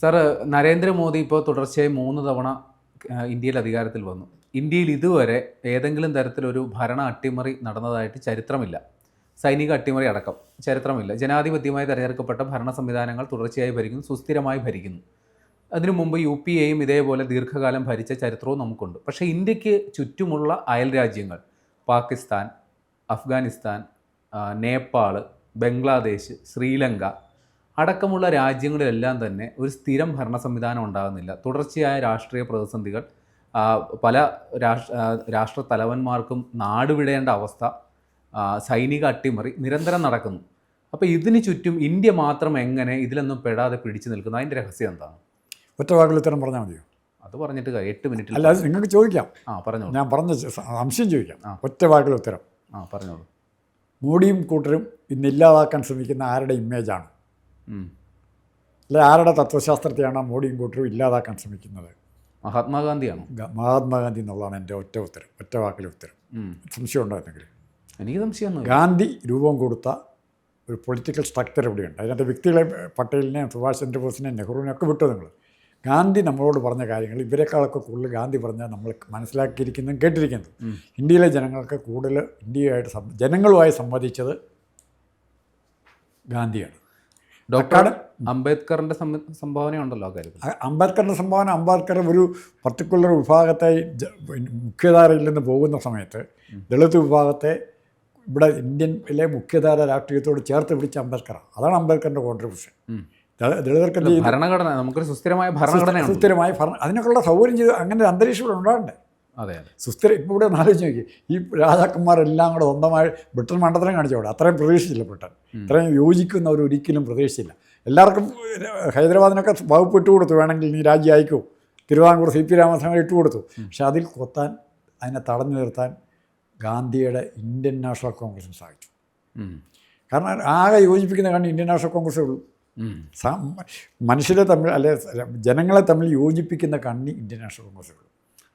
Sir Narendra Modi ഇപ്പോൾ തുടർച്ചയായി മൂന്ന് തവണ ഇന്ത്യയിൽ അധികാരത്തിൽ വന്നു. ഇന്ത്യയിൽ ഇതുവരെ ഏതെങ്കിലും തരത്തിലൊരു ഭരണ അട്ടിമറി നടന്നതായിട്ട് ചരിത്രമില്ല. സൈനിക അട്ടിമറി അടക്കം ചരിത്രമില്ല. ജനാധിപത്യമായി തിരഞ്ഞെടുക്കപ്പെട്ട ഭരണ സംവിധാനങ്ങൾ തുടർച്ചയായി ഭരിക്കുന്നു സുസ്ഥിരമായി ഭരിക്കുന്നു. അതിനു മുമ്പ് യു പി എയും ഇതേപോലെ ദീർഘകാലം ഭരിച്ച ചരിത്രവും നമുക്കുണ്ട്. പക്ഷേ ഇന്ത്യയ്ക്ക് ചുറ്റുമുള്ള അയൽ രാജ്യങ്ങൾ പാകിസ്ഥാൻ അഫ്ഗാനിസ്ഥാൻ നേപ്പാൾ ബംഗ്ലാദേശ് ശ്രീലങ്ക അടക്കമുള്ള രാജ്യങ്ങളിലെല്ലാം തന്നെ ഒരു സ്ഥിരം ഭരണ സംവിധാനം ഉണ്ടാകുന്നില്ല. തുടർച്ചയായ രാഷ്ട്രീയ പ്രതിസന്ധികൾ പല രാഷ്ട്ര രാഷ്ട്ര തലവന്മാർക്കും നാടുവിടേണ്ട അവസ്ഥ സൈനിക അട്ടിമറി നിരന്തരം നടക്കുന്നു. അപ്പോൾ ഇതിന് ചുറ്റും ഇന്ത്യ മാത്രം എങ്ങനെ ഇതിലൊന്നും പെടാതെ പിടിച്ചു നിൽക്കുന്നു? അതിന്റെ രഹസ്യം എന്താണ്? ഒറ്റ വാക്കിൽ ഉത്തരം പറഞ്ഞാൽ മതിയോ? അത് പറഞ്ഞിട്ട്. എട്ട് മിനിറ്റ് അല്ല നിങ്ങൾക്ക് ചോദിക്കാം. ആ പറഞ്ഞു ഞാൻ പറഞ്ഞ സംശയം ചോദിക്കാം. ആ. ഒറ്റ വാക്കിൽ ഉത്തരം. ആ പറഞ്ഞോളൂ. മോഡിയും കൂട്ടരും ഇന്ന് ഇല്ലാതാക്കാൻ ശ്രമിക്കുന്ന ആരുടെ ഇമേജാണ്. അല്ലെ ആരുടെ തത്വശാസ്ത്രത്തെയാണ് മോഡിയും കൂട്ടരും ഇല്ലാതാക്കാൻ ശ്രമിക്കുന്നത്? മഹാത്മാഗാന്ധിയാണ്? മഹാത്മാഗാന്ധി എന്നുള്ളതാണ് എന്റെ ഒറ്റ ഉത്തരം ഒറ്റ വാക്കിലെ ഉത്തരം. സംശയം ഉണ്ടോ എന്തെങ്കിലും എനിക്ക് സംശയം ഗാന്ധി രൂപം കൊടുത്ത ഒരു പൊളിറ്റിക്കൽ സ്ട്രക്ചർ ഇവിടെയുണ്ട്. അതിനകത്ത് വ്യക്തികളെ പട്ടേലിനെ സുഭാഷ് ചന്ദ്രബോസിനെ നെഹ്റുവിനെ ഒക്കെ വിട്ടു നിങ്ങൾ. ഗാന്ധി നമ്മളോട് പറഞ്ഞ കാര്യങ്ങൾ ഇവരെക്കാളൊക്കെ കൂടുതൽ ഗാന്ധി പറഞ്ഞാൽ നമ്മൾ മനസ്സിലാക്കിയിരിക്കുന്നതും കേട്ടിരിക്കുന്നതും. ഇന്ത്യയിലെ ജനങ്ങൾക്ക് കൂടുതൽ ഇന്ത്യയുമായിട്ട് ജനങ്ങളുമായി സംവദിച്ചത് ഗാന്ധിയാണ്. ഡോക്ടർ അംബേദ്കറിന്റെ സംഭാവന ഉണ്ടല്ലോ ആ കാര്യത്തിൽ. അ- അംബേദ്കറിന്റെ സംഭാവന അംബേദ്കർ ഒരു പർട്ടിക്കുലർ വിഭാഗത്തെ മുഖ്യധാരയിൽ നിന്ന് പോകുന്ന സമയത്ത് ദളിത് വിഭാഗത്തെ ഇവിടെ ഇന്ത്യയിലെ മുഖ്യധാര രാഷ്ട്രീയത്തോട് ചേർത്ത് പിടിച്ച അംബേദ്കറാണ്. അതാണ് അംബേദ്കറിന്റെ കോൺട്രിബ്യൂഷൻ. ദളിതർക്ക്? ഭരണഘടന നമുക്കൊരു സുസ്ഥിരമായ ഭരണഘടനയാണ് സുസ്ഥിരമായി ഭരണം അതിനൊക്കെയുള്ള സൗകര്യം ചെയ്ത് അങ്ങനെ ഒരു അന്തരീക്ഷം ഇവിടെ ഉണ്ടാകണ്ടേ? അതെ അതെ. സുസ്ഥിര ഇപ്പോൾ ഇവിടെ ഒന്ന് ആലോചിച്ച് നോക്കി. ഈ രാജാക്കന്മാരെല്ലാം കൂടെ സ്വന്തമായി ബ്രിട്ടൻ മണ്ഡലം കാണിച്ചോടെ അത്രയും പ്രതീക്ഷിച്ചില്ല ബ്രിട്ടൻ. ഇത്രയും യോജിക്കുന്നവർ ഒരിക്കലും പ്രതീക്ഷിച്ചില്ല. എല്ലാവർക്കും ഹൈദരാബാദിനൊക്കെ വകുപ്പ് ഇട്ടുകൊടുത്തു വേണമെങ്കിൽ നീ രാജ്യം അയക്കൂ. തിരുവിതാംകൂർ സി പി രാമസ്വാമി ഇട്ടുകൊടുത്തു പക്ഷെ അതിൽ കൊത്താൻ അതിനെ തടഞ്ഞു നിർത്താൻ ഗാന്ധിയുടെ ഇന്ത്യൻ നാഷണൽ കോൺഗ്രസിന് സാധിച്ചു. കാരണം ആകെ യോജിപ്പിക്കുന്ന കാരണം ഇന്ത്യൻ നാഷണൽ കോൺഗ്രസേ ഉള്ളൂ. മനുഷ്യരെ തമ്മിൽ അല്ലെ ജനങ്ങളെ തമ്മിൽ യോജിപ്പിക്കുന്ന കണ്ണി ഇന്ത്യൻ നാഷണൽ കോൺഗ്രസേ ഉള്ളൂ.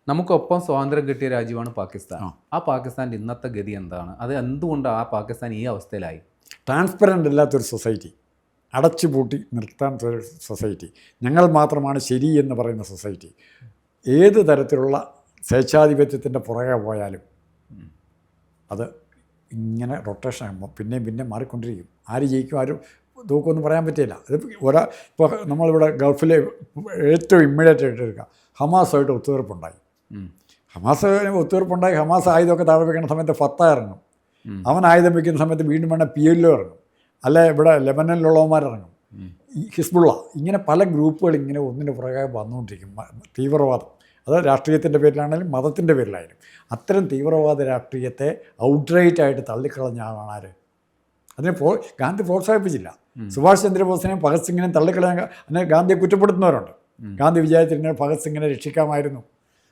നമുക്കൊപ്പം സ്വാതന്ത്ര്യം കിട്ടിയ രാജ്യമാണ് പാകിസ്ഥാൻ. ആ. പാകിസ്ഥാന്റെ ഇന്നത്തെ ഗതി എന്താണ്? അത് എന്തുകൊണ്ട് ആ പാകിസ്ഥാൻ ഈ അവസ്ഥയിലായി? ട്രാൻസ്പെറന്റ് അല്ലാത്തൊരു സൊസൈറ്റി അടച്ചുപൂട്ടി നിർത്താൻ സൊസൈറ്റി ഞങ്ങൾ മാത്രമാണ് ശരി എന്ന് പറയുന്ന സൊസൈറ്റി ഏത് തരത്തിലുള്ള സ്വേച്ഛാധിപത്യത്തിന്റെ പുറകെ പോയാലും അത് ഇങ്ങനെ റൊട്ടേഷൻ ആകുമ്പോൾ പിന്നെയും പിന്നെയും മാറിക്കൊണ്ടിരിക്കും. ആര് ജയിക്കും ആരും തൂക്കമൊന്നും പറയാൻ പറ്റില്ല. അത് ഒരാ ഇപ്പോൾ നമ്മളിവിടെ ഗൾഫിലെ ഏറ്റവും ഇമ്മീഡിയറ്റ് ആയിട്ട് എടുക്കുക. ഹമാസുമായിട്ട് ഒത്തുതീർപ്പുണ്ടായി. ഹമാസ് ഒത്തുതീർപ്പുണ്ടായി ഹമാസ് ആയുധമൊക്കെ താഴെ വെക്കുന്ന സമയത്ത് ഫത്ത ഇറങ്ങും. അവൻ ആയുധം വെക്കുന്ന സമയത്ത് വീണ്ടും വേണ്ട പി എല്ലോ ഇറങ്ങും. അല്ലെ ഇവിടെ ലെബനനിലുള്ളവന്മാർ ഇറങ്ങും. ഹിസ്ബുള്ള ഇങ്ങനെ പല ഗ്രൂപ്പുകൾ ഇങ്ങനെ ഒന്നിന് പുറകെ വന്നുകൊണ്ടിരിക്കും. തീവ്രവാദം. അത് രാഷ്ട്രീയത്തിന്റെ പേരിലാണെങ്കിലും മതത്തിന്റെ പേരിലായാലും. അത്തരം തീവ്രവാദ രാഷ്ട്രീയത്തെ ഔട്ട്റൈറ്റ് ആയിട്ട് തള്ളിക്കളഞ്ഞ ആളാണ് ആര്? അതിനെ പ്രോ ഗാന്ധി പ്രോത്സാഹിപ്പിച്ചില്ല. സുഭാഷ് ചന്ദ്രബോസിനെയും ഭഗത് സിംഗിനെയും തള്ളിക്കളയാൻ അതിനെ ഗാന്ധിയെ കുറ്റപ്പെടുത്തുന്നവരുണ്ട്. ഗാന്ധി വിചാരിച്ചിരുന്ന ഭഗത് സിംഗിനെ രക്ഷിക്കാമായിരുന്നു.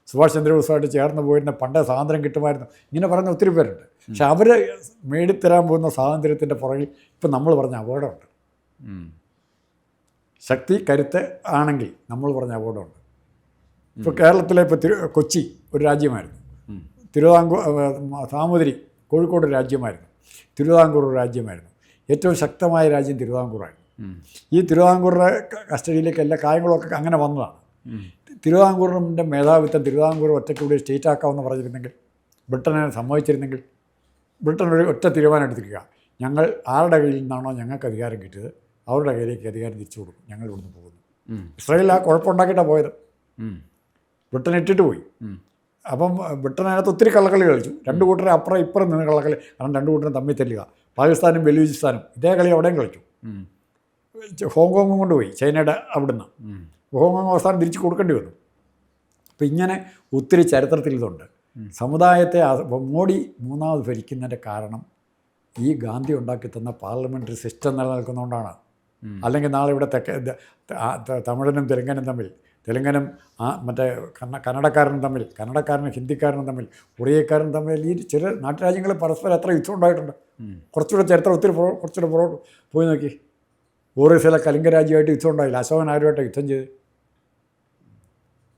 സുഭാഷ് ചന്ദ്രബോസുമായിട്ട് ചേർന്ന് പോയിരുന്ന പണ്ടേ സ്വാതന്ത്ര്യം കിട്ടുമായിരുന്നു. ഇങ്ങനെ പറഞ്ഞ ഒത്തിരി പേരുണ്ട്. പക്ഷെ അവർ മേടിത്തരാൻ പോകുന്ന സ്വാതന്ത്ര്യത്തിന്റെ പുറകിൽ ഇപ്പം നമ്മൾ പറഞ്ഞ അപകടമുണ്ട്. ശക്തി കരുത്ത് ആണെങ്കിൽ നമ്മൾ പറഞ്ഞ അപകടമുണ്ട് ഇപ്പോൾ കേരളത്തിലെ ഇപ്പോൾ തിരു കൊച്ചി ഒരു രാജ്യമായിരുന്നു. തിരുവിതാംകൂർ സാമൂതിരി കോഴിക്കോട് ഒരു രാജ്യമായിരുന്നു. തിരുവിതാംകൂർ ഒരു രാജ്യമായിരുന്നു. ഏറ്റവും ശക്തമായ രാജ്യം തിരുവിതാംകൂറായിരുന്നു. ഈ തിരുവിതാംകൂറിന്റെ കസ്റ്റഡിയിലേക്ക് എല്ലാ കാര്യങ്ങളൊക്കെ അങ്ങനെ വന്നതാണ്. തിരുവിതാംകൂറിന്റെ മേധാവിത്വം തിരുവിതാംകൂർ ഒറ്റയ്ക്ക് ഇവിടെ സ്റ്റേറ്റ് ആക്കാമെന്ന് പറഞ്ഞിരുന്നെങ്കിൽ ബ്രിട്ടനെ സമ്മതിച്ചിരുന്നെങ്കിൽ ബ്രിട്ടൻ ഒരു ഒറ്റ തീരുമാനം എടുത്തിരിക്കുക. ഞങ്ങൾ ആരുടെ കയ്യിൽ നിന്നാണോ ഞങ്ങൾക്ക് അധികാരം കിട്ടിയത് അവരുടെ കയ്യിലേക്ക് അധികാരം തിരിച്ചു കൊടുക്കും. ഞങ്ങൾ ഇവിടുന്ന് പോകുന്നു. ഇസ്രയേൽ ആ കുഴപ്പമുണ്ടാക്കിയിട്ടാണ് പോയത്. ബ്രിട്ടൻ ഇട്ടിട്ട് പോയി. അപ്പം ബ്രിട്ടൻ അതിനകത്ത് ഒത്തിരി കള്ളക്കളി കളിച്ചു. രണ്ട് കൂട്ടരെ അപ്പുറം ഇപ്പുറം നിന്ന് കള്ളക്കളി കാരണം രണ്ട് കൂട്ടരും തമ്മിൽ തെല്ലുക. പാകിസ്ഥാനും ബലൂചിസ്ഥാനും ഇതേ കളി അവിടെയും കളിച്ചു. ഹോങ്കോങ്ങും കൊണ്ടുപോയി ചൈനയുടെ അവിടുന്ന്. ഹോങ്കോങ് അവസാനം തിരിച്ച് കൊടുക്കേണ്ടി വന്നു. അപ്പം ഇങ്ങനെ ഒത്തിരി ചരിത്രത്തിൽ ഇതുണ്ട്. സമുദായത്തെ മോഡി മൂന്നാമത് ഭരിക്കുന്നതിന്റെ കാരണം ഈ ഗാന്ധി ഉണ്ടാക്കി തന്ന പാർലമെന്ററി സിസ്റ്റം നിലനിൽക്കുന്നതുകൊണ്ടാണ്. അല്ലെങ്കിൽ നാളെ ഇവിടെ തെക്ക് തമിഴനും തെലുങ്കനും തമ്മിൽ തെലുങ്കനും മറ്റേ കന്ന കന്നഡക്കാരനും തമ്മിൽ കന്നഡക്കാരനും ഹിന്ദിക്കാരനും തമ്മിൽ ഒറിയക്കാരനും തമ്മിൽ ഈ ചില നാട്ടുരാജ്യങ്ങളിൽ പരസ്പരം എത്ര യുദ്ധം ഉണ്ടായിട്ടുണ്ട്. കുറച്ചുകൂടെ ചരിത്രം ഒത്തിരി കുറച്ചുകൂടെ പുറകോട്ട് പോയി നോക്കി. ഒറീസയിലെ കലിംഗ രാജ്യമായിട്ട് യുദ്ധം ഉണ്ടായില്ല. അശോകൻ ആരുമായിട്ട് യുദ്ധം ചെയ്ത്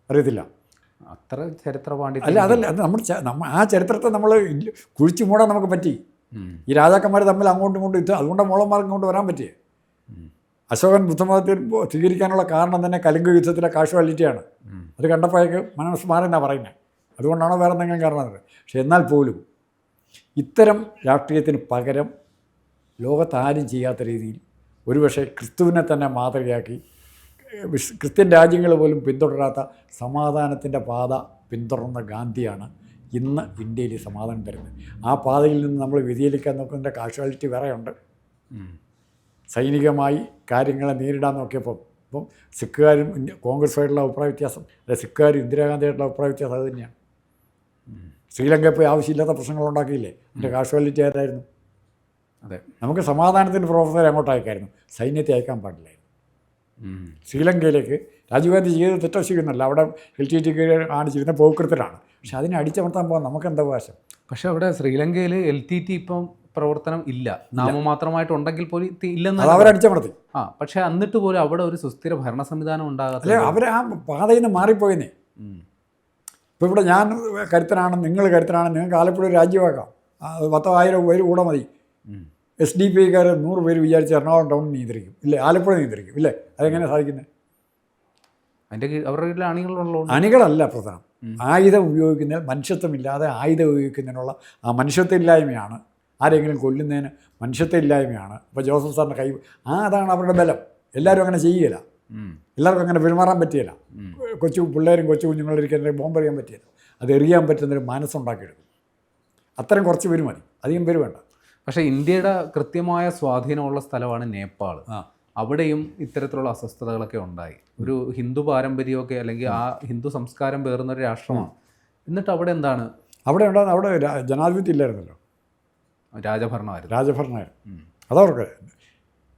അറിയത്തില്ല. അത്ര ചരിത്ര പാണ്ഡിത്യം അല്ല അതല്ല അത് നമ്മൾ നമ്മ ആ ചരിത്രത്തെ നമ്മൾ കുഴിച്ചു മൂടാൻ നമുക്ക് പറ്റി. ഈ രാജാക്കന്മാർ തമ്മിൽ അങ്ങോട്ടും ഇങ്ങോട്ടും യുദ്ധം അതുകൊണ്ട് മോളന്മാർക്ക് ഇങ്ങോട്ട് വരാൻ പറ്റിയേ. അശോകൻ ബുദ്ധമതത്തിൽ സ്വീകരിക്കാനുള്ള കാരണം തന്നെ കലിംഗ യുദ്ധത്തിലെ കാഷ്വാലിറ്റിയാണ്. അത് കണ്ടപ്പോഴേക്ക് മനസ്സ് മാറിയെന്നാണ് പറയുന്നത് അതുകൊണ്ടാണോ വേറെ എന്തെങ്കിലും കാരണം പക്ഷെ എന്നാൽ പോലും ഇത്തരം രാഷ്ട്രീയത്തിന് പകരം ലോകത്താരും ചെയ്യാത്ത രീതിയിൽ ഒരുപക്ഷെ ക്രിസ്തുവിനെ തന്നെ മാതൃകയാക്കി ക്രിസ്ത്യൻ രാജ്യങ്ങൾ പോലും പിന്തുടരാത്ത സമാധാനത്തിന്റെ പാത പിന്തുടർന്ന ഗാന്ധിയാണ് ഇന്ന് ഇന്ത്യയിൽ സമാധാനം തരുന്നത്. ആ പാതയിൽ നിന്ന് നമ്മൾ വ്യതിചലിക്കാൻ നോക്കുന്നതിന്റെ കാഷ്വാലിറ്റി വേറെയുണ്ട്. സൈനികമായി കാര്യങ്ങളെ നേരിടാൻ നോക്കിയപ്പം ഇപ്പം സിഖുകാരും കോൺഗ്രസ്സുമായിട്ടുള്ള അഭിപ്രായ വ്യത്യാസം. അല്ലെ സിഖുകാരും ഇന്ദിരാഗാന്ധിയായിട്ടുള്ള അഭിപ്രായ വ്യത്യാസം അത് തന്നെയാണ്. ശ്രീലങ്ക പോയി ആവശ്യമില്ലാത്ത പ്രശ്നങ്ങൾ ഉണ്ടാക്കിയില്ലേ? അതിന്റെ കാഷ്വാലിറ്റി ആരായിരുന്നു അതെ. നമുക്ക് സമാധാനത്തിന്റെ പ്രൊഫസറെ അങ്ങോട്ട് അയക്കായിരുന്നു സൈന്യത്തെ അയക്കാൻ ഉം. ശ്രീലങ്കയിലേക്ക് രാജീവ് ഗാന്ധി ചെയ്ത് തെറ്റശിക്കുന്നല്ല അവിടെ എൽ ടി ടിക്ക് കാണിച്ചിരുന്ന പോക്കൃത്തിലാണ് പക്ഷെ അതിനെ അടിച്ചമർത്താൻ പോകാൻ നമുക്ക് എന്താ അവകാശം? പക്ഷേ അവിടെ ശ്രീലങ്കയിൽ എൽ ടി ടി ഇപ്പം പ്രവർത്തനം ഇല്ല. നാമമാത്രമായിട്ടുണ്ടെങ്കിൽ പോലും ഇല്ലെന്ന് അവരടിച്ചമർത്തി ആ പക്ഷെ എന്നിട്ട് പോലും അവിടെ ഒരു സുസ്ഥിര ഭരണ സംവിധാനം ഉണ്ടാകാത്ത അല്ലെ അവർ ആ പാതയിൽ നിന്ന് മാറിപ്പോയിന്നേ. ഇപ്പോൾ ഇവിടെ ഞാൻ കരുത്തനാണ് നിങ്ങൾ കരുത്തനാണ് നിങ്ങൾക്ക് ആലപ്പുഴ രാജ്യമാക്കാം. പത്തോ ആയിരം പേര് കൂടെ മതി. എസ് ഡി പി ഐക്കാർ നൂറ് പേര് വിചാരിച്ച് എറണാകുളം ടൗൺ നിയന്ത്രിക്കും. ഇല്ലേ? ആലപ്പുഴ നിയന്ത്രിക്കും. ഇല്ലേ? അതെങ്ങനെ സാധിക്കുന്നത് അതിന്റെ അവരുടെ കീഴിൽ അണികളുള്ള അണികളല്ല പ്രധാനം. ആയുധം ഉപയോഗിക്കുന്നതിൽ മനുഷ്യത്വമില്ലാതെ ആയുധം ഉപയോഗിക്കുന്നതിനുള്ള ആ മനുഷ്യത്വമില്ലായ്മയാണ്. ആരെങ്കിലും കൊല്ലുന്നതിന് മനുഷ്യത്വമില്ലായ്മയാണ്. ഇപ്പോൾ ജോസഫ് സാറിന്റെ കൈ ആ അതാണ് അവരുടെ ബലം. എല്ലാവരും അങ്ങനെ ചെയ്യുകയില്ല എല്ലാവർക്കും അങ്ങനെ പെരുമാറാൻ പറ്റിയില്ല കൊച്ചു പിള്ളേരും കൊച്ചു കുഞ്ഞുങ്ങളിരിക്കുന്ന ഇരിക്കാൻ ബോംബെറിയാൻ പറ്റിയില്ല അത് എറിയാൻ പറ്റുന്നൊരു മനസ്സുണ്ടാക്കിയെടുക്കും. അത്തരം കുറച്ച് പേര് മതി. അധികം പേര് വേണ്ട. പക്ഷേ ഇന്ത്യയുടെ കൃത്യമായ സ്വാധീനമുള്ള സ്ഥലമാണ് നേപ്പാൾ അവിടെയും ഇത്തരത്തിലുള്ള അസ്വസ്ഥതകളൊക്കെ ഉണ്ടായി. ഒരു ഹിന്ദു പാരമ്പര്യമൊക്കെ അല്ലെങ്കിൽ ആ ഹിന്ദു സംസ്കാരം പേറുന്ന ഒരു രാഷ്ട്രമാണ്. എന്നിട്ട് അവിടെ എന്താണ്? അവിടെ ഉണ്ടാകുന്ന അവിടെ ജനാധിപത്യം ഇല്ലായിരുന്നല്ലോ. രാജഭരണമായിരുന്നു. രാജഭരണമായിരുന്നു. അതവർക്ക്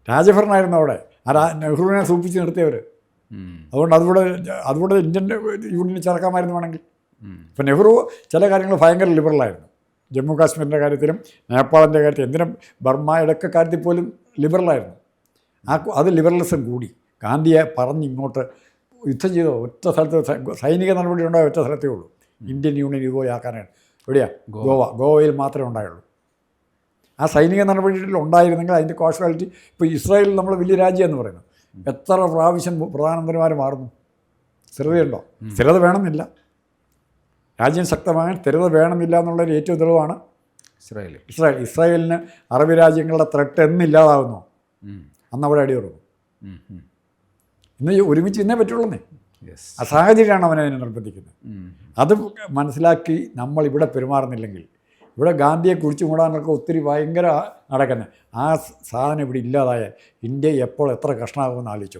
രാജഭരണമായിരുന്നു അവിടെ. ആ രാ നെഹ്റുവിനെ സൂപ്പിച്ച് നിർത്തിയവർ അതുകൊണ്ട് അതുകൂടെ അതുകൂടെ ഇന്ത്യൻ യൂണിയൻ ചേർക്കാമായിരുന്നു വേണമെങ്കിൽ. ഇപ്പം നെഹ്റു ചില കാര്യങ്ങൾ ഭയങ്കര ലിബറലായിരുന്നു ജമ്മു കാശ്മീരിന്റെ കാര്യത്തിലും നേപ്പാളിന്റെ കാര്യത്തിൽ എന്തിനും ബർമയുടെയൊക്കെ കാര്യത്തിൽ പോലും ലിബറലായിരുന്നു ആ അത് ലിബറലിസം കൂടി. ഗാന്ധിയെ പറഞ്ഞ് ഇങ്ങോട്ട് യുദ്ധം ചെയ്തോ ഒറ്റ സ്ഥലത്ത് സൈനിക നടപടി ഉണ്ടായ ഒറ്റ സ്ഥലത്തേ ഉള്ളൂ. ഇന്ത്യൻ യൂണിയൻ ഇതുപോലെ ആക്കാനായിട്ട്. എവിടെയാ? ഗോവ. ഗോവയിൽ മാത്രമേ ഉണ്ടായുള്ളൂ. ആ സൈനിക നടപടിയിൽ ഉണ്ടായിരുന്നെങ്കിൽ അതിന്റെ കോഷ്വാലിറ്റി ഇപ്പോൾ ഇസ്രായേലിൽ നമ്മൾ വലിയ രാജ്യം എന്ന് പറയുന്നു എത്ര പ്രാവശ്യം പ്രധാനമന്ത്രിമാർ മാറുന്നു? സ്ഥിരതയുണ്ടോ? സ്ഥിരത വേണമെന്നില്ല. രാജ്യം ശക്തമായ സ്ഥിരത വേണമില്ല എന്നുള്ളൊരു ഏറ്റവും തെളിവാണ് ഇസ്രായേൽ. ഇസ്രായേൽ. ഇസ്രായേലിന് അറബ് രാജ്യങ്ങളുടെ ത്രെട്ട് എന്നില്ലാതാകുന്നു ഉം. അന്ന് അവിടെ അടി തുടങ്ങും. ഇന്ന് ഒരുമിച്ച് ഇന്നേ പറ്റുള്ളന്നേ. യെസ് ആ സാഹചര്യമാണ് അവനെ അതിനെ നിർബന്ധിക്കുന്നത്. അത് മനസ്സിലാക്കി നമ്മൾ ഇവിടെ പെരുമാറുന്നില്ലെങ്കിൽ ഇവിടെ ഗാന്ധിയെ കുഴിച്ചു മൂടാനൊക്കെ ഒത്തിരി ഭയങ്കര നടക്കുന്നത് ആ സാധനം ഇവിടെ ഇല്ലാതായാൽ ഇന്ത്യ എപ്പോൾ എത്ര കഷ്ണമാകുമെന്ന് ആലോചിച്ചു.